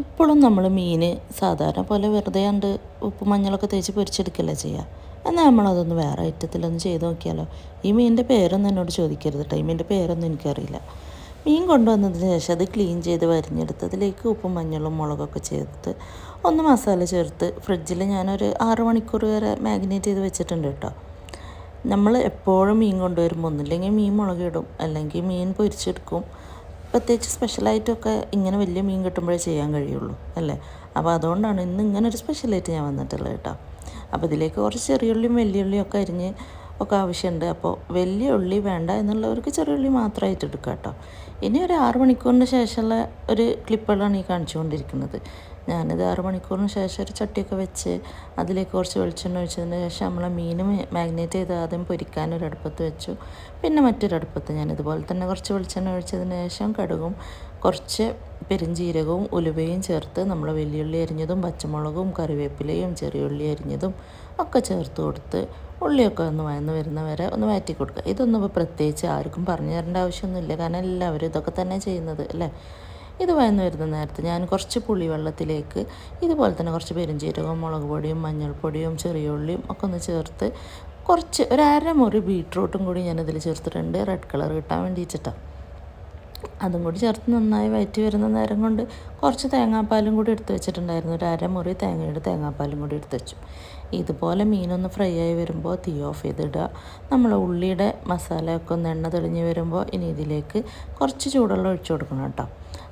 എപ്പോഴും നമ്മൾ മീൻ സാധാരണ പോലെ വെറുതെ കണ്ട് ഉപ്പ് മഞ്ഞളൊക്കെ തേച്ച് പൊരിച്ചെടുക്കല്ലേ ചെയ്യുക എന്നാൽ നമ്മളതൊന്ന് വേറെ ഐറ്റത്തിലൊന്ന് ചെയ്ത് നോക്കിയാലോ? ഈ മീനിന്റെ പേരൊന്നും എന്നോട് ചോദിക്കരുത് കേട്ടോ ഈ മീനിന്റെ പേരൊന്നും എനിക്കറിയില്ല. മീൻ കൊണ്ടുവന്നതിന് ശേഷം അത് ക്ലീൻ ചെയ്ത് വരിഞ്ഞെടുത്ത് അതിലേക്ക് ഉപ്പും മഞ്ഞളും മുളകൊക്കെ ചേർത്ത് ഒന്ന് മസാല ചേർത്ത് ഫ്രിഡ്ജിൽ ഞാനൊരു ആറ് മണിക്കൂർ വരെ മാഗ്നേറ്റ് ചെയ്ത് വെച്ചിട്ടുണ്ട് കേട്ടോ നമ്മൾ എപ്പോഴും മീൻ കൊണ്ടുവരുമ്പോൾ ഒന്നില്ലെങ്കിൽ മീൻ മുളകിടും. അല്ലെങ്കിൽ മീൻ പൊരിച്ചെടുക്കും. പ്രത്യേകിച്ച് സ്പെഷ്യലായിട്ടൊക്കെ ഇങ്ങനെ വലിയ മീൻ കിട്ടുമ്പോഴേ ചെയ്യാൻ കഴിയുള്ളൂ അല്ലേ? അപ്പോൾ അതുകൊണ്ടാണ് ഇന്ന് ഇങ്ങനെ ഒരു സ്പെഷ്യലായിട്ട് ഞാൻ വന്നിട്ടുള്ളത് കേട്ടോ. അപ്പോൾ ഇതിലേക്ക് കുറച്ച് ചെറിയുള്ളിയും വലിയുള്ളിയും ഒക്കെ അരിഞ്ഞ് ഒക്കെ ആവശ്യമുണ്ട്. അപ്പോൾ വലിയ ഉള്ളി വേണ്ട എന്നുള്ളവർക്ക് ചെറിയ ഉള്ളി മാത്രമായിട്ട് എടുക്കാം കേട്ടോ. ഇനി ഒരു ആറ് മണിക്കൂറിന് ശേഷമുള്ള ഒരു ക്ലിപ്പുകളാണ് ഈ കാണിച്ചുകൊണ്ടിരിക്കുന്നത്. ഞാനിത് ആറ് മണിക്കൂറിന് ശേഷം ഒരു ചട്ടിയൊക്കെ വെച്ച് അതിലേക്ക് കുറച്ച് വെളിച്ചെണ്ണ ഒഴിച്ചതിന് ശേഷം നമ്മളെ മീൻ മാഗ്നേറ്റ് ചെയ്ത് ആദ്യം പൊരിക്കാൻ ഒരു അടുപ്പത്ത് വെച്ചു. പിന്നെ മറ്റൊരു അടുപ്പത്ത് ഞാൻ ഇതുപോലെ തന്നെ കുറച്ച് വെളിച്ചെണ്ണ ഒഴിച്ചതിന് ശേഷം കടുകും കുറച്ച് പെരിഞ്ചീരകവും ഉലുവയും ചേർത്ത് നമ്മൾ വലിയുള്ളി അരിഞ്ഞതും പച്ചമുളകും കറിവേപ്പിലയും ചെറിയുള്ളി അരിഞ്ഞതും ഒക്കെ ചേർത്ത് കൊടുത്ത് ഉള്ളിയൊക്കെ ഒന്ന് വയന്ന് വരുന്നവരെ ഒന്ന് വയറ്റി കൊടുക്കുക. ഇതൊന്നും ഇപ്പോൾ പ്രത്യേകിച്ച് ആർക്കും പറഞ്ഞു തരേണ്ട ആവശ്യമൊന്നുമില്ല. കാരണം എല്ലാവരും ഇതൊക്കെ തന്നെ ചെയ്യുന്നത് അല്ലേ? ഇത് വയന്ന് വരുന്ന നേരത്ത് ഞാൻ കുറച്ച് പുളി വെള്ളത്തിലേക്ക് ഇതുപോലെ തന്നെ കുറച്ച് പെരുംജീരകവും മുളക് പൊടിയും മഞ്ഞൾപ്പൊടിയും ചെറിയ ഉള്ളിയും ഒക്കെ ഒന്ന് ചേർത്ത് കുറച്ച് ഒരു അരമുറി ബീട്രൂട്ടും കൂടി ഞാനിതിൽ ചേർത്തിട്ടുണ്ട്. റെഡ് കളർ കിട്ടാൻ വേണ്ടിയിട്ടാണ് അതും കൂടി ചേർത്ത് നന്നായി വയറ്റി വരുന്ന നേരം കൊണ്ട് കുറച്ച് തേങ്ങാപ്പാലും കൂടി എടുത്ത് വെച്ചിട്ടുണ്ടായിരുന്നു. ഒരു അരമുറി തേങ്ങയുടെ തേങ്ങാപ്പാലും കൂടി എടുത്ത് വെച്ചു. ഇതുപോലെ മീനൊന്ന് ഫ്രൈ ആയി വരുമ്പോൾ തീ ഓഫ് ചെയ്തിടുക. നമ്മൾ ഉള്ളിയുടെ മസാലയൊക്കെ ഒന്ന് എണ്ണ തെളിഞ്ഞ് വരുമ്പോൾ ഇനി ഇതിലേക്ക് കുറച്ച് ചൂടുള്ള ഒഴിച്ചു കൊടുക്കണം കേട്ടോ.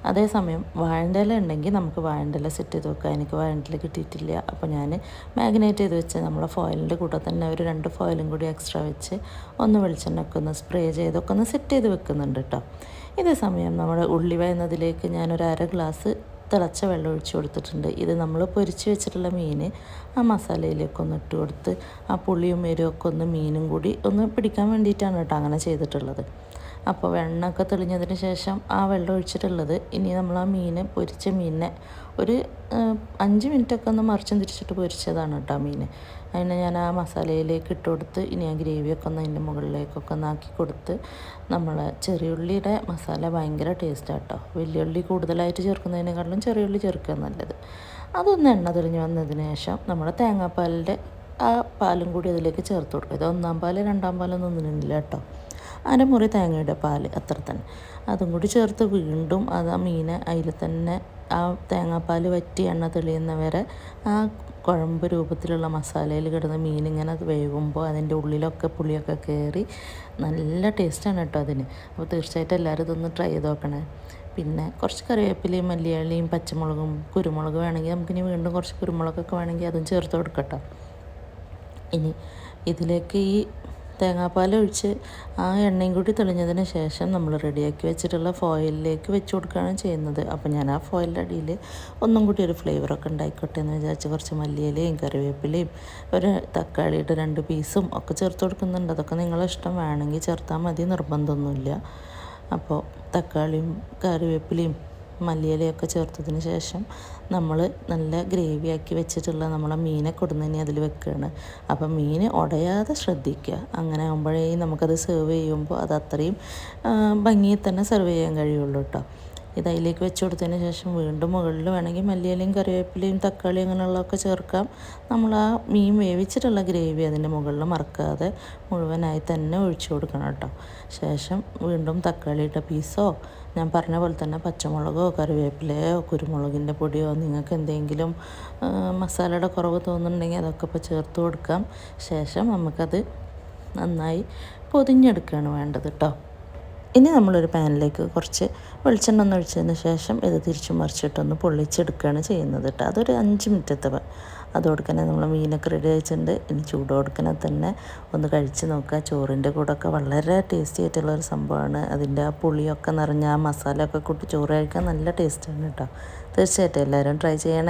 അതേസമയം വാഴന്റെ ഇല ഉണ്ടെങ്കിൽ നമുക്ക് വാഴന്റെ ഇല സെറ്റ് ചെയ്ത് വെക്കാം. എനിക്ക് വാഴന്റെ ഇല കിട്ടിയിട്ടില്ല. അപ്പോൾ ഞാൻ മാഗ്നേറ്റ് ചെയ്ത് വെച്ച് നമ്മളെ ഫോയിലിന്റെ കൂടെ തന്നെ ഒരു രണ്ട് ഫോയിലും കൂടി എക്സ്ട്രാ വെച്ച് ഒന്ന് വെളിച്ചെണ്ണ ഒക്കെ ഒന്ന് സ്പ്രേ ചെയ്തൊക്കെ ഒന്ന് സെറ്റ് ചെയ്ത് വെക്കുന്നുണ്ട് കേട്ടോ. ഇതേ സമയം നമ്മുടെ ഉള്ളി എന്നതിലേക്ക് ഞാനൊരു അര ഗ്ലാസ് തിളച്ച വെള്ളം ഒഴിച്ച് കൊടുത്തിട്ടുണ്ട്. ഇത് നമ്മൾ പൊരിച്ച് വെച്ചിട്ടുള്ള മീൻ ആ മസാലയിലേക്ക് ഒന്ന് ഇട്ട് കൊടുത്ത് ആ പുളിയും എരിവൊക്കെ ഒന്ന് മീനും കൂടി ഒന്ന് പിടിക്കാൻ വേണ്ടിയിട്ടാണ് കേട്ടോ അങ്ങനെ ചെയ്തിട്ടുള്ളത്. അപ്പോൾ വെണ്ണമൊക്കെ തെളിഞ്ഞതിന് ശേഷം ആ വെള്ളം ഒഴിച്ചിട്ടുള്ളത് ഇനി നമ്മൾ ആ മീൻ പൊരിച്ച മീനിനെ ഒരു അഞ്ച് മിനിറ്റൊക്കെ ഒന്ന് മറിച്ചും തിരിച്ചിട്ട് പൊരിച്ചതാണ് കേട്ടോ മീൻ. അതിനെ ഞാൻ ആ മസാലയിലേക്ക് ഇട്ട് കൊടുത്ത് ഇനി ആ ഗ്രേവിയൊക്കെ ഒന്ന് അതിന്റെ മുകളിലേക്കൊക്കെ ഒന്ന് ആക്കി കൊടുത്ത് നമ്മൾ ചെറിയുള്ളിയുടെ മസാല ഭയങ്കര ടേസ്റ്റാണ് കേട്ടോ. വലിയുള്ളി കൂടുതലായിട്ട് ചേർക്കുന്നതിനേക്കാളും ചെറിയുള്ളി ചേർക്കുക നല്ലത്. അതൊന്ന് എണ്ണ തെളിഞ്ഞ് വന്നതിന് ശേഷം നമ്മുടെ തേങ്ങാപ്പാലിന്റെ ആ പാലും കൂടി അതിലേക്ക് ചേർത്ത് കൊടുക്കുക. ഇത് ഒന്നാം പാൽ രണ്ടാം പാലൊന്നും ഒന്നിനില്ല കേട്ടോ. അരമുറി തേങ്ങയുടെ പാൽ അത്ര തന്നെ. അതും കൂടി ചേർത്ത് വീണ്ടും അത് ആ മീനെ അതിൽ തന്നെ ആ തേങ്ങാപ്പാൽ വറ്റി എണ്ണ തെളിയുന്നവരെ ആ കുഴമ്പ് രൂപത്തിലുള്ള മസാലയിൽ കിടന്ന് മീൻ ഇങ്ങനെ വേവുമ്പോൾ അതിന്റെ ഉള്ളിലൊക്കെ പുളിയൊക്കെ കയറി നല്ല ടേസ്റ്റാണ് കേട്ടോ അതിന്. അപ്പോൾ തീർച്ചയായിട്ടും എല്ലാവരും ഇതൊന്ന് ട്രൈ ചെയ്ത് നോക്കണേ. പിന്നെ കുറച്ച് കറിവേപ്പിലയും മല്ലിയാളിയും പച്ചമുളകും കുരുമുളക് വേണമെങ്കിൽ നമുക്കിനി വീണ്ടും കുറച്ച് കുരുമുളകൊക്കെ വേണമെങ്കിൽ അതും ചേർത്ത് കൊടുക്കട്ടോ ഇനി ഇതിലേക്ക് ഈ തേങ്ങാപ്പാൽ ഒഴിച്ച് ആ എണ്ണയും കൂടി തെളിഞ്ഞതിന് ശേഷം നമ്മൾ റെഡിയാക്കി വെച്ചിട്ടുള്ള ഫോയിലിലേക്ക് വെച്ച് കൊടുക്കുകയാണ് ചെയ്യുന്നത്. അപ്പോൾ ഞാൻ ആ ഫോയിലിന്റെ അടിയിൽ ഒന്നും കൂടി ഒരു ഫ്ലേവറൊക്കെ ഉണ്ടായിക്കോട്ടെ എന്ന് വിചാരിച്ച് കുറച്ച് മല്ലിയിലയും കറിവേപ്പിലയും ഒരു തക്കാളിയുടെ രണ്ട് പീസും ഒക്കെ ചേർത്ത് കൊടുക്കുന്നുണ്ട്. അതൊക്കെ നിങ്ങളെ ഇഷ്ടം വേണമെങ്കിൽ ചേർത്താൽ മതി നിർബന്ധമൊന്നുമില്ല. അപ്പോൾ തക്കാളിയും കറിവേപ്പിലയും മല്ലിയിലയൊക്കെ ചേർത്തതിന് ശേഷം നമ്മൾ നല്ല ഗ്രേവി ആക്കി വെച്ചിട്ടുള്ള നമ്മളെ മീനെ കൊടുന്നതിനെ അതിൽ വെക്കുകയാണ് അപ്പം മീൻ ഉടയാതെ ശ്രദ്ധിക്കുക. അങ്ങനെ ആകുമ്പോഴേ നമുക്കത് സെർവ് ചെയ്യുമ്പോൾ അത് അത്രയും ഭംഗിയിൽ തന്നെ സെർവ് ചെയ്യാൻ കഴിയുള്ളൂ കേട്ടോ ഇത് അതിലേക്ക് വെച്ച് കൊടുത്തതിന് ശേഷം വീണ്ടും മുകളിൽ വേണമെങ്കിൽ മല്ലിയിലയും കറിവേപ്പിലയും തക്കാളി അങ്ങനെയുള്ളതൊക്കെ ചേർക്കാം. നമ്മൾ ആ മീൻ വേവിച്ചിട്ടുള്ള ഗ്രേവി അതിന്റെ മുകളിൽ മറക്കാതെ മുഴുവനായി തന്നെ ഒഴിച്ചു കൊടുക്കണം കേട്ടോ. ശേഷം വീണ്ടും തക്കാളിയുടെ പീസോ ഞാൻ പറഞ്ഞ പോലെ തന്നെ പച്ചമുളകോ കറിവേപ്പിലയോ കുരുമുളകിന്റെ പൊടിയോ നിങ്ങൾക്ക് എന്തെങ്കിലും മസാലയുടെ കുറവ് തോന്നുന്നുണ്ടെങ്കിൽ അതൊക്കെ ഇപ്പോൾ ചേർത്ത് കൊടുക്കാം. ശേഷം നമുക്കത് നന്നായി പൊതിഞ്ഞെടുക്കുകയാണ് വേണ്ടത് കേട്ടോ. ഇനി നമ്മളൊരു പാനിലേക്ക് കുറച്ച് വെളിച്ചെണ്ണ ഒന്ന് ഒഴിച്ചതിന് ശേഷം ഇത് തിരിച്ചു മറിച്ചിട്ടൊന്ന് പൊള്ളിച്ചെടുക്കുകയാണ് ചെയ്യുന്നത് കേട്ടോ. അതൊരു അഞ്ച് മിനിറ്റത്തെ അതോടുക്കനെ നമ്മൾ മീനൊക്കെ റെഡി ആയിട്ടുണ്ട്. ഇനി ചൂടോടുക്കനെ തന്നെ ഒന്ന് കഴിച്ച് നോക്കുക. ചോറിന്റെ കൂടെ ഒക്കെ വളരെ ടേസ്റ്റി ആയിട്ടുള്ള ഒരു സംഭവമാണ്. അതിന്റെ ആ പുളിയൊക്കെ നിറഞ്ഞ ആ മസാലയൊക്കെ കൂട്ടി ചോറ് കഴിക്കാൻ നല്ല ടേസ്റ്റാണ് കേട്ടോ. തീർച്ചയായിട്ടും എല്ലാവരും ട്രൈ ചെയ്യണേ.